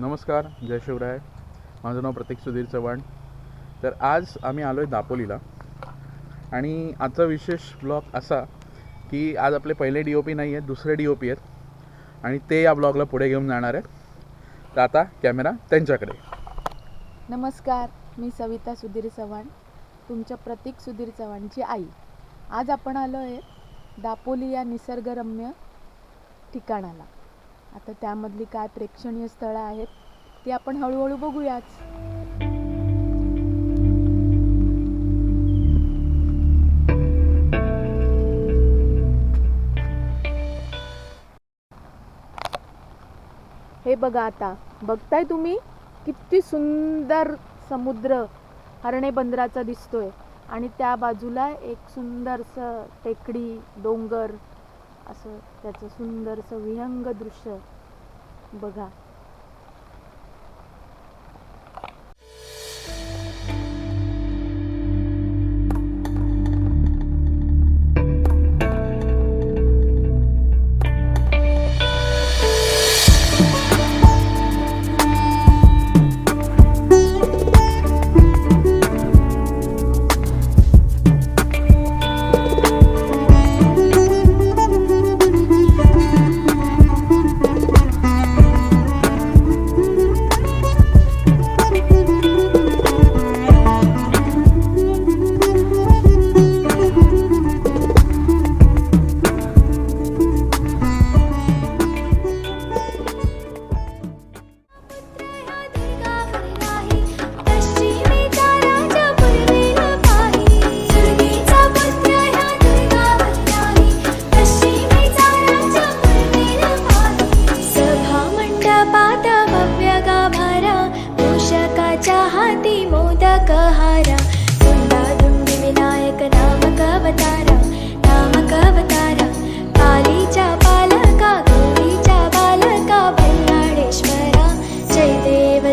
नमस्कार जय शिवराय. माझं नाव प्रतीक सुधीर चव्हाण. तर आज आम्ही आलो आहे दापोलीला. आणि आजचा विशेष ब्लॉग असा की आज आपले पहिले डी ओ पी नाही आहेत दुसरे डी ओ पी आहेत. आणि ते या ब्लॉगला पुढे घेऊन जाणार आहेत. तर आता कॅमेरा त्यांच्याकडे. नमस्कार मी सविता सुधीर चव्हाण तुमच्या प्रतीक सुधीर चव्हाणची आई. आज आपण आलो आहे दापोली या निसर्गरम्य ठिकाणाला. आता त्यामधली काय प्रेक्षणीय स्थळं आहेत ती आपण हळूहळू बघूयाच. हे बघा आता बघताय तुम्ही? किती सुंदर समुद्र हरणे बंदराचा दिसतोय. आणि त्या बाजूला एक सुंदरसं टेकडी डोंगर असं त्याचं सुंदरसं विहंग दृश्य बघा.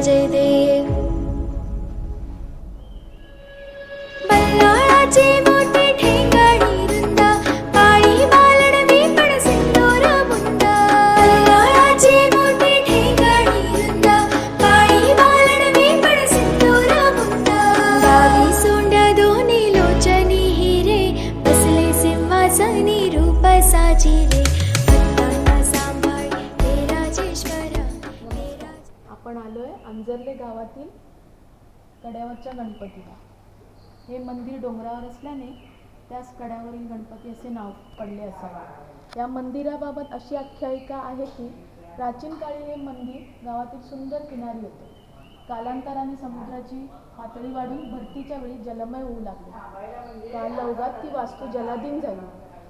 যাইতে आलोय गावातील कड्यावरच्या गणपतीला. हे मंदिर डोंगरावर असल्याने त्यास कड्यावरील गणपती असे नाव पडले असावे. या मंदिराबाबत अशी आख्यायिका आहे की प्राचीन काळी हे मंदिर गावातील सुंदर किनारी होते. कालांतराने समुद्राची पातळी वाढून भरतीच्या वेळी जलमय होऊ लागले. काल लवगात ती वास्तू जलाधीन झाली.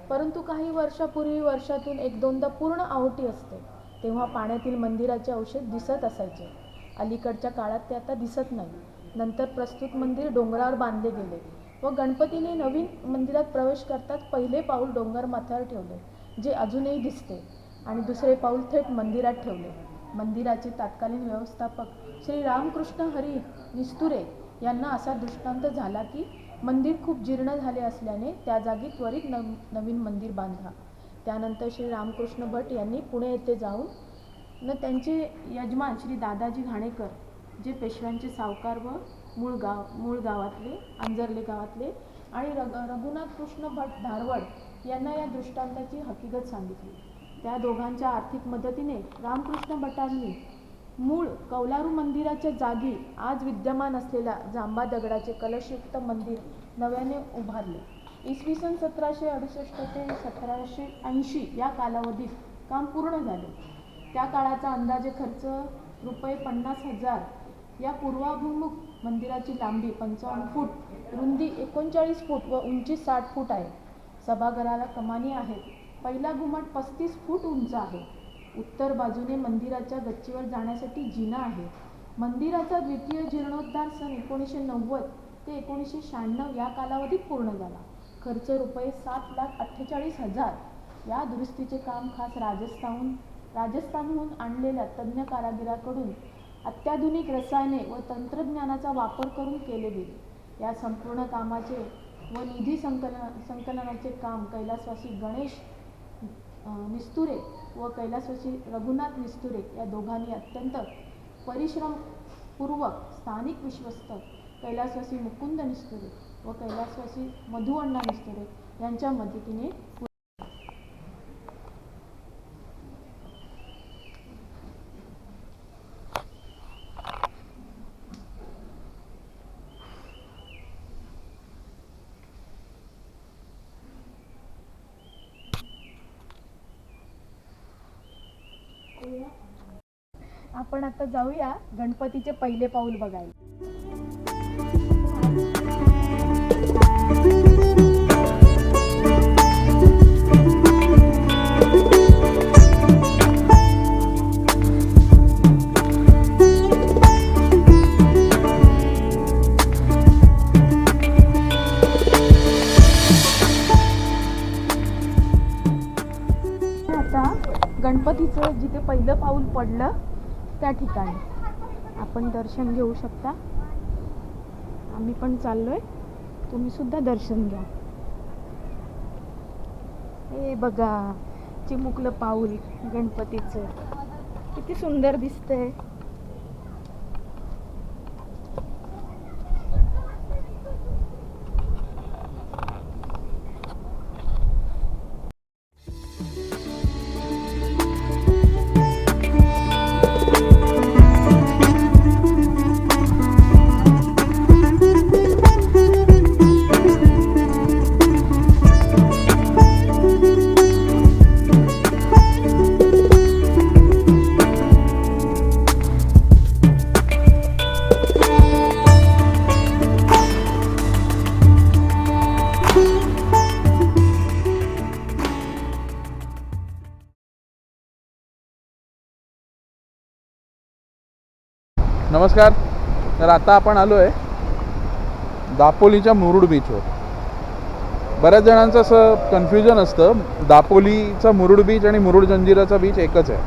परंतु काही वर्षापूर्वी वर्षातून एक दोनदा पूर्ण आवटी असते तेव्हा पाण्यातील मंदिराचे अवशेष दिसत असायचे. अलीकडच्या काळात ते आता दिसत नाही. नंतर प्रस्तुत मंदिर डोंगरावर बांधले गेले व गणपतीने नवीन मंदिरात प्रवेश करताच पहिले पाऊल डोंगर माथ्यावर ठेवले जे अजूनही दिसते आणि दुसरे पाऊल थेट मंदिरात ठेवले. मंदिराचे तत्कालीन व्यवस्थापक श्री रामकृष्ण हरी निस्तुरे यांना असा दृष्टांत झाला की मंदिर खूप जीर्ण झाले असल्याने त्या जागी त्वरित नव नवीन मंदिर बांधा. त्यानंतर श्री रामकृष्ण भट यांनी पुणे येथे जाऊन न त्यांचे यजमान श्री दादाजी घाणेकर जे पेशव्यांचे सावकार व मूळ गाव मूळ गावातले अंजर्ले गावातले आणि रग रघुनाथ कृष्ण भट धारवड यांना या दृष्टांताची हकीकत सांगितली. त्या दोघांच्या आर्थिक मदतीने रामकृष्ण भटांनी मूळ कौलारू मंदिराच्या जागी आज विद्यमान असलेल्या जांबा दगडाचे कलशयुक्त मंदिर नव्याने उभारले. इसवी सन सतराशे अडुसष्ट ते सतराशे ऐंशी या कालावधीत काम पूर्ण झाले. त्या काळाचा अंदाजे खर्च रुपये पन्नास हजार. या पूर्वाभिमुख मंदिराची लांबी पंचावन्न फूट रुंदी एकोणचाळीस फूट व उंची साठ फूट आहे. सभागृहाला कमानी आहेत. पहिला घुमट पस्तीस फूट उंच आहे. उत्तर बाजूने मंदिराच्या गच्चीवर जाण्यासाठी जिना आहे. मंदिराचा द्वितीय जीर्णोद्धार सन एकोणीसशे नव्वद ते एकोणीसशे शहाण्णव या कालावधीत पूर्ण झाला. खर्च रुपये सात लाख अठ्ठेचाळीस हजार. या दुरुस्तीचे काम खास राजस्थान राजस्थानहून आणलेल्या तज्ज्ञ कारागिराकडून अत्याधुनिक रसायने व तंत्रज्ञानाचा वापर करून केले गेले. या संपूर्ण कामाचे व निधी संकलन संकलनाचे काम कैलासवासी गणेश निस्तुरे व कैलासवासी रघुनाथ निस्तुरे या दोघांनी अत्यंत परिश्रमपूर्वक स्थानिक विश्वस्त कैलासवासी मुकुंद निस्तुरे व कैलासवासी मधुअण्णा निस्तुरे यांच्या मदतीने आपण आता जाऊया गणपतीचे पहिले पाऊल बघायला. आता गणपतीचं जिथे पहिलं पाऊल पडलं त्या ठिकाणी. आपण दर्शन घेऊ शकता. आम्ही पण चाललोय. तुम्ही सुद्धा दर्शन घ्या. हे बघा चिमुकलं पाऊल गणपतीचं. किती सुंदर दिसतंय. नमस्कार. तर आता आपण आलो आहे दापोलीच्या मुरुड बीचवर बऱ्याच जणांचं असं कन्फ्युजन असतं. दापोलीचा मुरुड बीच आणि मुरुड जंजिराचा बीच एकच आहे.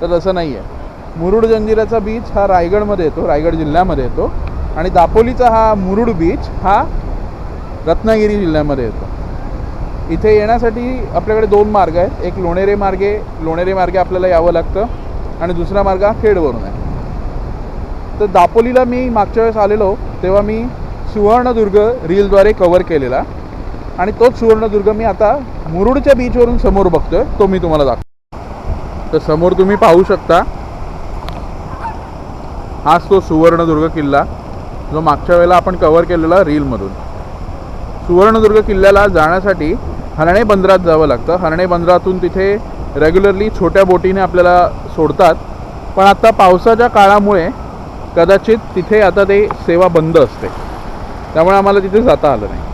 तर तसं नाही आहे मुरुड जंजिराचा बीच हा रायगडमध्ये येतो रायगड जिल्ह्यामध्ये येतो. आणि दापोलीचा हा मुरुड बीच हा रत्नागिरी जिल्ह्यामध्ये येतो. इथे येण्यासाठी आपल्याकडे दोन मार्ग आहेत. एक लोणेरे मार्गे लोणेरे मार्गे आपल्याला यावं लागतं. आणि दुसरा मार्ग हा खेडवरून आहे. तर दापोलीला मी मागच्या वेळेस आलेलो तेव्हा मी सुवर्णदुर्ग रीलद्वारे कवर केलेला. आणि तोच सुवर्णदुर्ग मी आता मुरुडच्या बीचवरून समोर बघतोय तो मी तुम्हाला दाखवतो तर समोर तुम्ही पाहू शकता. हाच तो सुवर्णदुर्ग किल्ला जो मागच्या वेळेला आपण कवर केलेला रीलमधून. सुवर्णदुर्ग किल्ल्याला जाण्यासाठी हरणे बंदरात जावं लागतं. हरणे बंदरातून तिथे रेग्युलरली छोट्या बोटीने आपल्याला सोडतात. पण आता पावसाच्या काळामुळे कदाचित तिथे आता ते सेवा बंद असते. त्यामुळे आम्हाला तिथे जाता आलं नाही.